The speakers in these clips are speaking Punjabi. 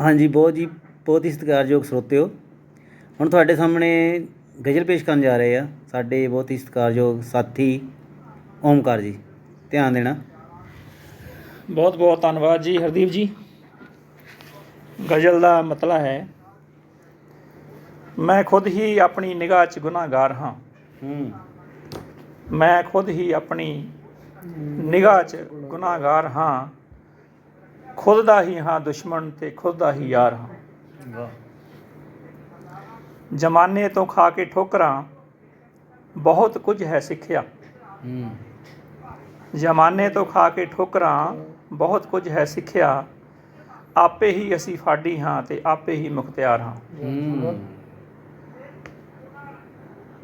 ਹਾਂਜੀ ਬਹੁਤ ਜੀ ਬਹੁਤ ਹੀ ਸਤਿਕਾਰਯੋਗ ਸਰੋਤਿਓ। ਹੁਣ ਤੁਹਾਡੇ ਸਾਹਮਣੇ ਗਜ਼ਲ ਪੇਸ਼ ਕਰਨ ਜਾ ਰਹੇ ਆ ਸਾਡੇ ਬਹੁਤ ਹੀ ਸਤਿਕਾਰਯੋਗ ਸਾਥੀ ਓਮਕਾਰ ਜੀ। ਧਿਆਨ ਦੇਣਾ। ਬਹੁਤ ਬਹੁਤ ਧੰਨਵਾਦ ਜੀ ਹਰਦੀਪ ਜੀ। ਗਜ਼ਲ ਦਾ ਮਤਲਬ ਹੈ ਮੈਂ ਖੁਦ ਹੀ ਆਪਣੀ ਨਿਗਾਹ 'ਚ ਗੁਨਾਹਗਾਰ ਹਾਂ। ਹੂੰ। ਮੈਂ ਖੁਦ ਹੀ ਆਪਣੀ ਨਿਗਾਹ 'ਚ ਗੁਨਾਹਗਾਰ ਹਾਂ। ਖੁਦ ਦਾ ਹੀ ਹਾਂ ਦੁਸ਼ਮਣ ਤੇ ਖੁਦ ਦਾ ਹੀ ਯਾਰ ਹਾਂ। ਵਾਹ। ਜਮਾਨੇ ਤੋਂ ਖਾ ਕੇ ਠੋਕਰਾਂ ਬਹੁਤ ਕੁਝ ਹੈ ਸਿੱਖਿਆ। ਹੂੰ। ਜਮਾਨੇ ਤੋਂ ਖਾ ਕੇ ਠੋਕਰਾਂ ਬਹੁਤ ਕੁਝ ਹੈ ਸਿੱਖਿਆ। ਆਪੇ ਹੀ ਅਸੀਂ ਫਾਡੀ ਹਾਂ ਤੇ ਆਪੇ ਹੀ ਮੁਖਤਿਆਰ ਹਾਂ। ਹੂੰ।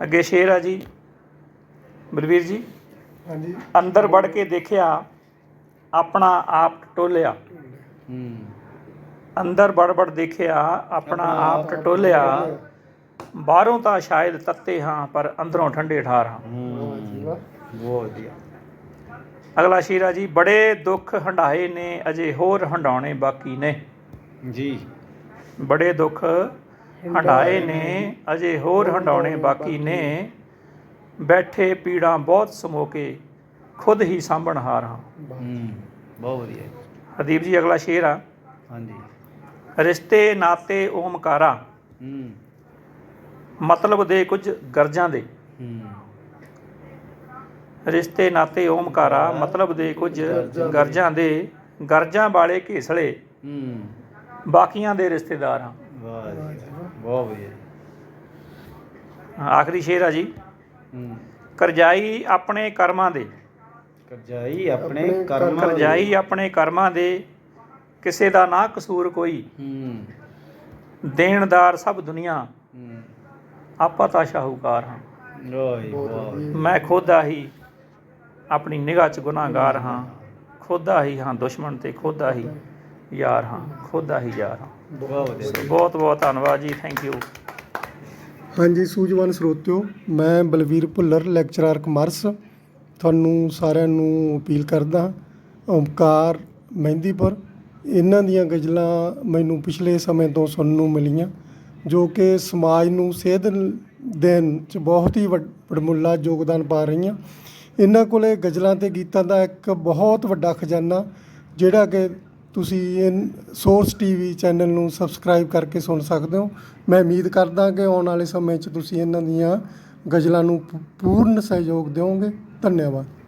ਅੱਗੇ ਸ਼ੇਰ ਆ ਜੀ। ਬਲਵੀਰ ਜੀ। ਹਾਂਜੀ। ਅੰਦਰ ਵੜ ਕੇ ਦੇਖਿਆ ਆਪਣਾ ਆਪ ਟਟੋਲਿਆ ਹੂੰ ਅੰਦਰ ਵੜ ਦੇਖਿਆ ਆਪਣਾ ਆਪ ਟਟੋਲਿਆ ਬਾਹਰੋਂ ਤਾਂ ਸ਼ਾਇਦ ਤੱਤੇ ਹਾਂ ਪਰ ਅੰਦਰੋਂ ਠੰਡੇ ਠਾਰ ਹਾਂ। ਹੂੰ। ਬਹੁਤ ਵਧੀਆ। ਅਗਲਾ ਸ਼ੇਰ ਆ ਜੀ ਬੜੇ ਦੁੱਖ ਹੰਡਾਏ ਨੇ ਅਜੇ ਹੋਰ ਹੰਡਾਉਣੇ ਬਾਕੀ ਨੇ। ਜੀ। ਬੜੇ ਦੁੱਖ ਹੰਡਾਏ ਨੇ ਅਜੇ ਹੋਰ ਹੰਡਾਉਣੇ ਬਾਕੀ ਨੇ। ਬੈਠੇ ਪੀੜਾਂ ਬਹੁਤ ਸਮੋ ਕੇ ਖੁਦ ਹੀ ਸਾਂਭਣ ਹਾਰ ਹਾਂ। ਹੂੰ ਬਹੁਤ ਵਧੀਆ ਹਰਦੀਪ ਜੀ ਅਗਲਾ ਸ਼ੇਰ ਆ। ਹਾਂਜੀ। ਰਿਸ਼ਤੇ ਨਾਤੇ ਓਮਕਾਰਾ ਹੂੰ। ਮਤਲਬ ਦੇ ਕੁਝ ਗਰਜਾਂ ਦੇ। ਹੂੰ। ਰਿਸ਼ਤੇ ਨਾਤੇ ਓਮਕਾਰਾ ਮਤਲਬ ਦੇ ਕੁਝ ਗਰਜਾਂ ਦੇ। ਗਰਜਾਂ ਵਾਲੇ ਘੇਸਲੇ। ਹੂੰ। ਬਾਕੀਆਂ ਦੇ ਰਿਸ਼ਤੇਦਾਰ ਵਾਹ ਜੀ, ਬਹੁਤ ਵਧੀਆ ਆਖਰੀ ਸ਼ੇਰ ਆ ਜੀ। ਹੂੰ। ਕਰਜਾਈ ਆਪਣੇ ਕਰਮਾਂ ਦੇ। ਕਰਜਾਈ ਆਪਣੇ ਕਰਮਾਂ ਦੇ- ਕਰਜਾਈ ਆਪਣੇ ਕਰਮਾਂ ਦੇ। ਕਿਸੇ ਦਾ ਨਾ ਕਸੂਰ ਕੋਈ। ਹੂੰ। ਦੇਣਦਾਰ ਸਭ ਦੁਨੀਆ। ਹੂੰ। ਆਪਾਂ ਤਾਂ ਸ਼ਾਹੂਕਾਰ ਹਾਂ। ਵਾਹ ਵਾਹ। ਮੈਂ ਖੁਦ ਆ ਹੀ ਆਪਣੀ ਨਿਗਾਹ 'ਚ ਗੁਨਾਹਗਾਰ ਹਾਂ। ਖੁਦ ਆ ਹੀ ਹਾਂ ਦੁਸ਼ਮਣ ਤੇ ਖੁਦ ਆ ਹੀ ਯਾਰ ਹਾਂ। ਖੁਦ ਆ ਹੀ ਯਾਰ ਹਾਂ। ਬਹੁਤ ਬਹੁਤ ਧੰਨਵਾਦ ਜੀ ਥੈਂਕ ਯੂ ਹਾਂਜੀ ਸੂਝਵਾਨ ਸਰੋਤਿਓ ਮੈਂ ਬਲਵੀਰ ਭੁੱਲਰ ਲੈਕਚਰਰ ਕਮਰਸ ਤੁਹਾਨੂੰ ਸਾਰਿਆਂ ਨੂੰ ਅਪੀਲ ਕਰਦਾ, ਓਮਕਾਰ ਮਹਿੰਦੀਪੁਰ। ਇਹਨਾਂ ਦੀਆਂ ਗਜ਼ਲਾਂ ਮੈਨੂੰ ਪਿਛਲੇ ਸਮੇਂ ਤੋਂ ਸੁਣਨ ਨੂੰ ਮਿਲੀਆਂ, ਜੋ ਕਿ ਸਮਾਜ ਨੂੰ ਸੇਧ ਦੇਣ 'ਚ ਬਹੁਤ ਹੀ ਵੱਡ- ਵਡਮੁੱਲਾ ਯੋਗਦਾਨ ਪਾ ਰਹੀਆਂ। ਇਹਨਾਂ ਕੋਲੇ ਗਜ਼ਲਾਂ ਤੇ ਗੀਤਾਂ ਦਾ ਇੱਕ ਬਹੁਤ ਵੱਡਾ ਖਜ਼ਾਨਾ, ਜਿਹੜਾ ਕਿ ਤੁਸੀਂ ਇਹ ਸੋਰਸ ਟੀਵੀ ਚੈਨਲ ਨੂੰ ਸਬਸਕ੍ਰਾਈਬ ਕਰਕੇ ਸੁਣ ਸਕਦੇ ਹੋ। ਮੈਂ ਉਮੀਦ ਕਰਦਾ ਕਿ ਆਉਣ ਵਾਲੇ ਸਮੇਂ 'ਚ ਤੁਸੀਂ ਇਹਨਾਂ ਦੀਆਂ ਗਜ਼ਲਾਂ ਨੂੰ ਪੂਰਨ ਸਹਿਯੋਗ ਦਿਓਗੇ। ਧੰਨਵਾਦ।